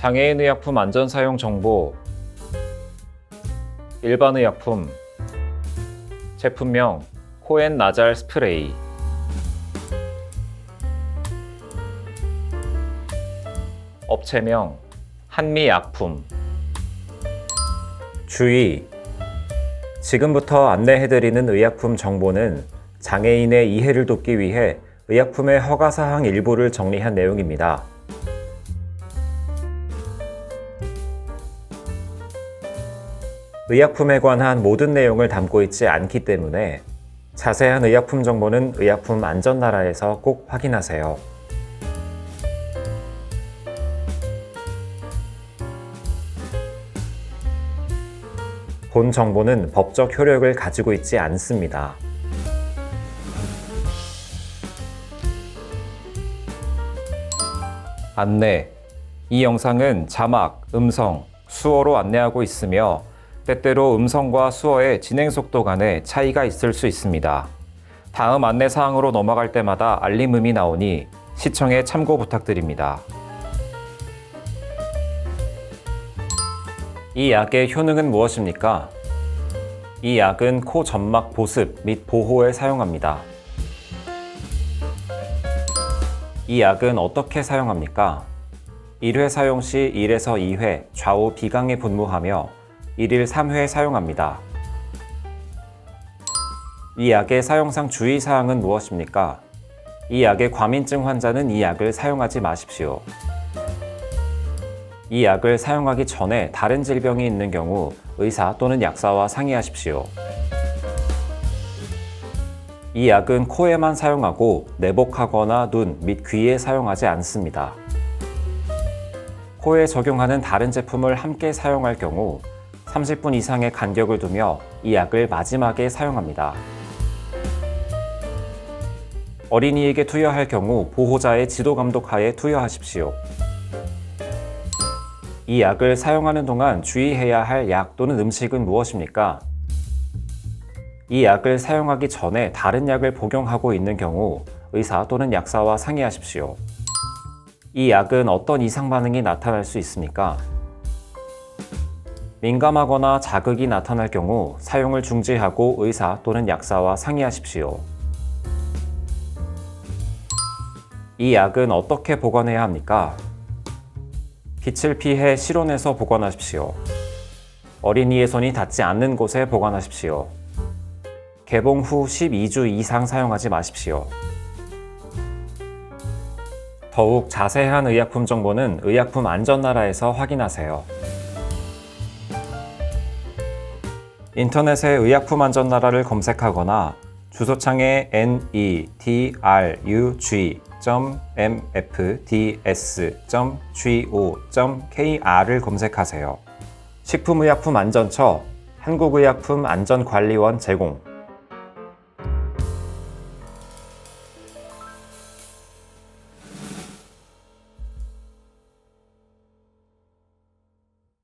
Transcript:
장애인 의약품 안전 사용 정보 일반 의약품 제품명 코엔 나잘 스프레이. 업체명 한미약품. 주의. 지금부터 안내해드리는 의약품 정보는 장애인의 이해를 돕기 위해 의약품의 허가사항 일부를 정리한 내용입니다. 의약품에 관한 모든 내용을 담고 있지 않기 때문에 자세한 의약품 정보는 의약품 안전나라에서 꼭 확인하세요. 본 정보는 법적 효력을 가지고 있지 않습니다. 안내. 이 영상은 자막, 음성, 수어로 안내하고 있으며 때때로 음성과 수어의 진행 속도 간에 차이가 있을 수 있습니다. 다음 안내 사항으로 넘어갈 때마다 알림음이 나오니 시청에 참고 부탁드립니다. 이 약의 효능은 무엇입니까? 이 약은 코 점막 보습 및 보호에 사용합니다. 이 약은 어떻게 사용합니까? 1회 사용 시 1에서 2회 좌우 비강에 분무하며 1일 3회 사용합니다. 이 약의 사용상 주의사항은 무엇입니까? 이 약의 과민증 환자는 이 약을 사용하지 마십시오. 이 약을 사용하기 전에 다른 질병이 있는 경우 의사 또는 약사와 상의하십시오. 이 약은 코에만 사용하고 내복하거나 눈 및 귀에 사용하지 않습니다. 코에 적용하는 다른 제품을 함께 사용할 경우 30분 이상의 간격을 두며 이 약을 마지막에 사용합니다. 어린이에게 투여할 경우 보호자의 지도 감독 하에 투여하십시오. 이 약을 사용하는 동안 주의해야 할 약 또는 음식은 무엇입니까? 이 약을 사용하기 전에 다른 약을 복용하고 있는 경우 의사 또는 약사와 상의하십시오. 이 약은 어떤 이상 반응이 나타날 수 있습니까? 민감하거나 자극이 나타날 경우 사용을 중지하고 의사 또는 약사와 상의하십시오. 이 약은 어떻게 보관해야 합니까? 빛을 피해 실온에서 보관하십시오. 어린이의 손이 닿지 않는 곳에 보관하십시오. 개봉 후 12주 이상 사용하지 마십시오. 더욱 자세한 의약품 정보는 의약품 안전나라에서 확인하세요. 인터넷에 의약품 안전 나라를 검색하거나 주소창에 nedrug.mfds.go.kr을 검색하세요. 식품의약품안전처 한국의약품안전관리원 제공